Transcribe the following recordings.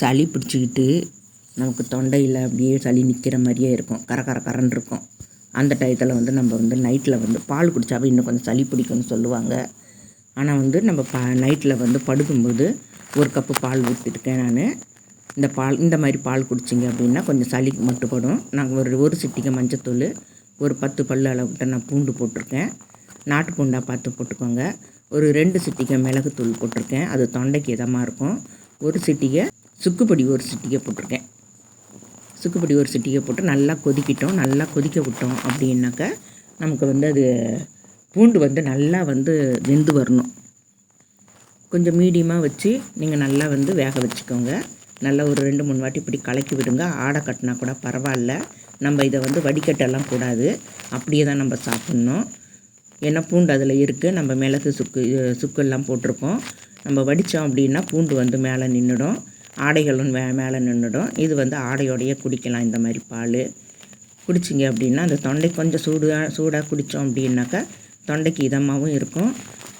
சளி பிடிச்சிக்கிட்டு நமக்கு தொண்டையில் அப்படியே சளி நிற்கிற மாதிரியே இருக்கும். கர கர கரன்னு இருக்கும். அந்த டயத்தில் வந்து நம்ம வந்து நைட்டில் வந்து பால் குடித்தாவே இன்னும் கொஞ்சம் சளி பிடிக்கும்னு சொல்லுவாங்க. ஆனால் வந்து நம்ம பா நைட்டில் வந்து படுக்கும்போது ஒரு கப்பு பால் ஊற்றிருக்கேன் நான். இந்த பால் இந்த மாதிரி பால் குடிச்சிங்க அப்படின்னா கொஞ்சம் சளி மட்டுப்படும். நான் ஒரு ஒரு சிட்டிக்கு மஞ்சத்தூள் ஒரு பத்து பல்லு அளவுக்கிட்ட நான் பூண்டு போட்டிருக்கேன். நாட்டு பூண்டாக பார்த்து போட்டுக்கோங்க. ஒரு ரெண்டு சிட்டிக்கு மிளகுத்தூள் போட்டிருக்கேன். அது தொண்டைக்கு இதமாக இருக்கும். ஒரு சிட்டிகை சுக்குப்பொடி ஒரு சிட்டிகை போட்டிருக்கேன். சுக்குப்பொடி ஒரு சிட்டிகை போட்டு நல்லா கொதிக்கிட்டோம். நல்லா கொதிக்க விட்டோம் அப்படின்னாக்க நமக்கு வந்து அது பூண்டு வந்து நல்லா வந்து வெந்து வரணும். கொஞ்சம் மீடியமாக வச்சு நீங்கள் நல்லா வந்து வேக வச்சுக்கோங்க. நல்லா ஒரு ரெண்டு மூணு வாட்டி இப்படி கலக்கி விடுங்க. ஆடை கட்டினா கூட பரவாயில்ல. நம்ம இதை வந்து வடிகட்டெல்லாம் கூடாது. அப்படியே தான் நம்ம சாப்பிட்ணும். ஏன்னா பூண்டு அதில் இருக்குது நம்ம மிளகு சுக்கு சுக்கு சுக்கெல்லாம் போட்டிருக்கோம். நம்ம வடித்தோம் அப்படின்னா பூண்டு வந்து மேலே நின்றுடும் ஆடைகளும் மே மேலே நின்றுடும் இது வந்து ஆடையோடையே குடிக்கலாம். இந்த மாதிரி பால் குடிச்சிங்க அப்படின்னா அந்த தொண்டை கொஞ்சம் சூடாக சூடாக குடித்தோம் அப்படின்னாக்கா தொண்டைக்கு இதமாகவும் இருக்கும்.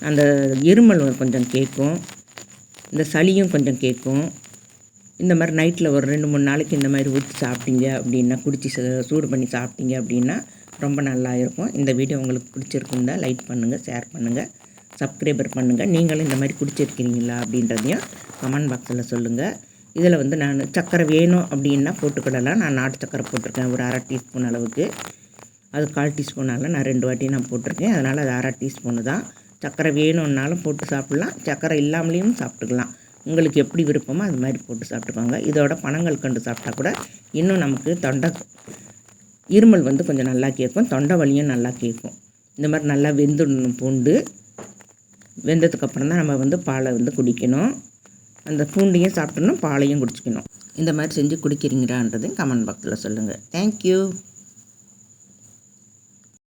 அந்த இருமல் கொஞ்சம் கேட்கும். இந்த சளியும் கொஞ்சம் கேட்கும். இந்த மாதிரி நைட்டில் ஒரு ரெண்டு மூணு நாளைக்கு இந்த மாதிரி ஊற்றி சாப்பிட்டீங்க அப்படின்னா குடித்து சூடு பண்ணி சாப்பிட்டீங்க அப்படின்னா ரொம்ப நல்லா இருக்கும். இந்த வீடியோ உங்களுக்கு பிடிச்சிருக்குந்தா லைக் பண்ணுங்கள் ஷேர் பண்ணுங்கள் சப்ஸ்கிரைபர் பண்ணுங்கள் நீங்களும் இந்த மாதிரி குடிச்சிருக்கிறீங்களா அப்படின்றதையும் கமெண்ட் பாக்ஸில் சொல்லுங்கள் இதில் வந்து நான் சக்கரை வேணும் அப்படின்னா போட்டுக்கிடலாம். நான் நாட்டு சக்கரை போட்டிருக்கேன் ஒரு அரை டீஸ்பூன் அளவுக்கு. அது கால் டீஸ்பூனால் நான் ரெண்டு வாட்டி நான் போட்டிருக்கேன். அதனால் அது அரை டீஸ்பூனு தான். சக்கரை வேணும்னாலும் போட்டு சாப்பிட்லாம். சக்கரை இல்லாமலேயும் சாப்பிட்டுக்கலாம். உங்களுக்கு எப்படி விருப்பமோ அது மாதிரி போட்டு சாப்பிட்டுக்கோங்க. இதோட பணங்கள் கண்டு சாப்பிட்டா கூட இன்னும் நமக்கு தொண்டை இருமல் வந்து கொஞ்சம் நல்லா கேட்கும். தொண்டை வலியும் நல்லா கேட்கும். இந்த மாதிரி நல்லா வெந்துடணும் பூண்டு. வெந்ததுக்கப்புறம் தான் நம்ம வந்து பாலை வந்து குடிக்கணும். அந்த பூண்டையும் சாப்பிட்டணும் பாலையும் குடிச்சிக்கணும். இந்த மாதிரி செஞ்சு குடிக்கிறீங்களான்றதையும் கமெண்ட் பாக்ஸில் சொல்லுங்கள் தேங்க்யூ